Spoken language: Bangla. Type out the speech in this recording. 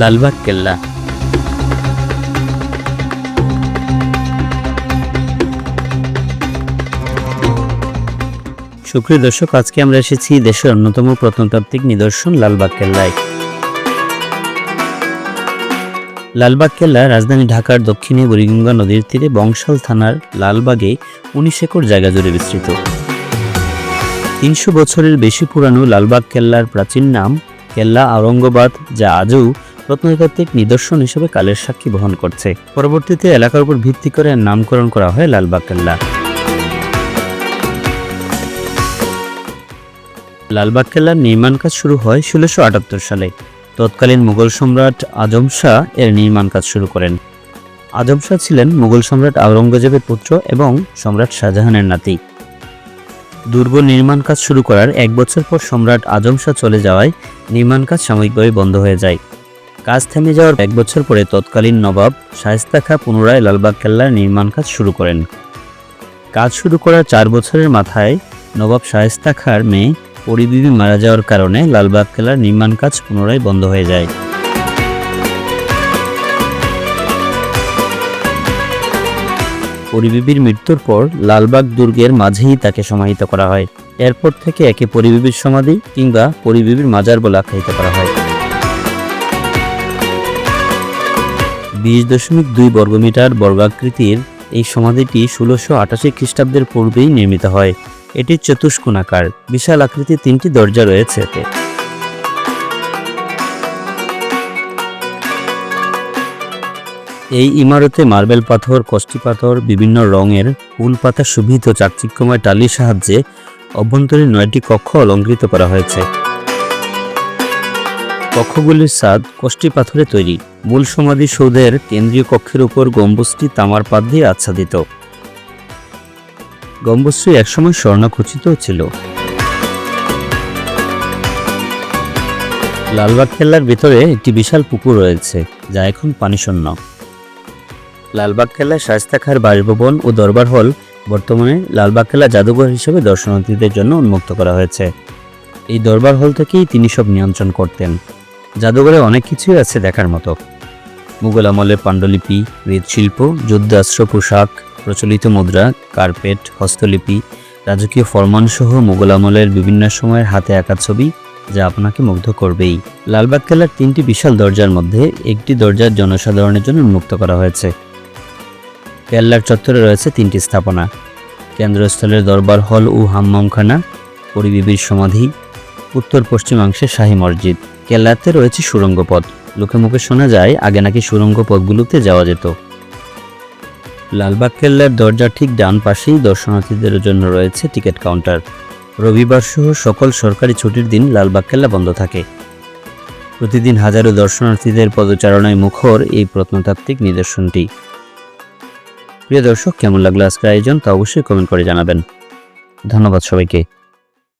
লালবাগ, কেল্লা। সুপ্রিয় দর্শক, আজকে আমরা এসেছি দেশের অন্যতম প্রত্নতাত্ত্বিক নিদর্শন, লালবাগ কেল্লায়। লালবাগ কেল্লা রাজধানী ঢাকার দক্ষিণে বুড়িগঙ্গা নদীর তীরে বংশাল থানার লালবাগে উনিশ একর জায়গা জুড়ে বিস্তৃত। তিনশো বছরের বেশি পুরানো লালবাগ কেল্লার প্রাচীন নাম কেল্লা আওরঙ্গাবাদ, যা আজও প্রত্নতাত্ত্বিক নিদর্শন হিসেবে কালের সাক্ষী বহন করছে। পরবর্তীতে এলাকার উপর ভিত্তি করে নামকরণ করা হয় লালবাগ কেল্লা লালবাগ কেল্লার নির্মাণ কাজ শুরু হয় ষোলোশো আটাত্তর সালে। তৎকালীন মুঘল সম্রাট আজম শাহ এর নির্মাণ কাজ শুরু করেন। আজম শাহ ছিলেন মুঘল সম্রাট আওরঙ্গজেবের পুত্র এবং সম্রাট শাহজাহানের নাতি। দুর্গ নির্মাণ কাজ শুরু করার এক বছর পর সম্রাট আজম শাহ চলে যাওয়ায় নির্মাণ কাজ সাময়িকভাবে বন্ধ হয়ে যায়। কাজ থেমে যাওয়ার এক বছর পরে তৎকালীন নবাব শায়েস্তা খাঁ পুনরায় লালবাগ কেল্লার নির্মাণ কাজ শুরু করেন। কাজ শুরু করার চার বছরের মাথায় নবাব শায়েস্তা খাঁর মেয়ে পরিবিবি মারা যাওয়ার কারণে লালবাগ কেল্লার নির্মাণ কাজ পুনরায় বন্ধ হয়ে যায়। পরিবিবির মৃত্যুর পর লালবাগ দুর্গের মাঝেই তাকে সমাহিত করা হয়। এরপর থেকে একে পরিবিবির সমাধি কিংবা পরিবিবির মাজার বলে আখ্যায়িত করা হয়। বিশ দশমিক দুই বর্গমিটার বর্গাকৃতির এই সমাধিটি ষোলোশো আটাশি খ্রিস্টাব্দের পূর্বেই নির্মিত হয়। এটি চতুষ্কোণাকার। বিশাল আকৃতির তিনটি দরজা রয়েছে এতে। এই ইমারতে মার্বেল পাথর, কষ্টি পাথর, বিভিন্ন রঙের ফুল পাতা শোভিত চাকচিক্যময় টালির সাহায্যে অভ্যন্তরীণ নয়টি কক্ষ অলঙ্কৃত করা হয়েছে। কক্ষগুলির স্বাদ কষ্টি পাথরে তৈরি। মূল সমাধি সৌধের কেন্দ্রীয় কক্ষের উপর গম্বুজটি তামার পাত দিয়ে আচ্ছাদিত। গম্বুজটি একসময় স্বর্ণখচিত ছিল। লালবাগ খেলার ভিতরে একটি বিশাল পুকুর রয়েছে, যা এখন পানিশূন্য। লালবাগ খেলার শায়স্তা খাঁর বাসভবন ও দরবার হল বর্তমানে লালবাগ কেল্লা জাদুঘর হিসেবে দর্শনার্থীদের জন্য উন্মুক্ত করা হয়েছে। এই দরবার হল থেকেই তিনি সব নিয়ন্ত্রণ করতেন। জাদুঘরে অনেক কিছুই আছে দেখার মতো। মুঘল আমলের পাণ্ডুলিপি মৃৎশিল্প যুদ্ধাস্ত্র পোশাক, প্রচলিত মুদ্রা, কার্পেট, হস্তলিপি, রাজকীয় ফরমানসহ মুঘল আমলের বিভিন্ন সময়ের হাতে আঁকা ছবি যা আপনাকে মুগ্ধ করবেই। লালবাগ কেল্লার তিনটি বিশাল দরজার মধ্যে একটি দরজার জনসাধারণের জন্য উন্মুক্ত করা হয়েছে। কেল্লার চত্বরে রয়েছে তিনটি স্থাপনা। কেন্দ্রস্থলের দরবার হল ও হাম্মামখানা, পরিবিবির সমাধি উত্তর পশ্চিমাংশে শাহী মসজিদ। কেল্লাতে রয়েছে সুড়ঙ্গ পথ। লোকে মুখে শোনা যায়, আগে নাকি সুড়ঙ্গ পথগুলোতে যাওয়া যেত। লালবাগ কেল্লার দরজার ঠিক ডান পাশেই দর্শনার্থীদের জন্য রয়েছে টিকিট কাউন্টার। রবিবার সহ সকল সরকারি ছুটির দিন লালবাগ কেল্লা বন্ধ থাকে। প্রতিদিন হাজারো দর্শনার্থীদের পদচারণায় মুখর এই প্রত্নতাত্ত্বিক নিদর্শনটি। প্রিয় দর্শক, কেমন লাগল আজকের আয়োজন তা অবশ্যই কমেন্ট করে জানাবেন। ধন্যবাদ সবাইকে।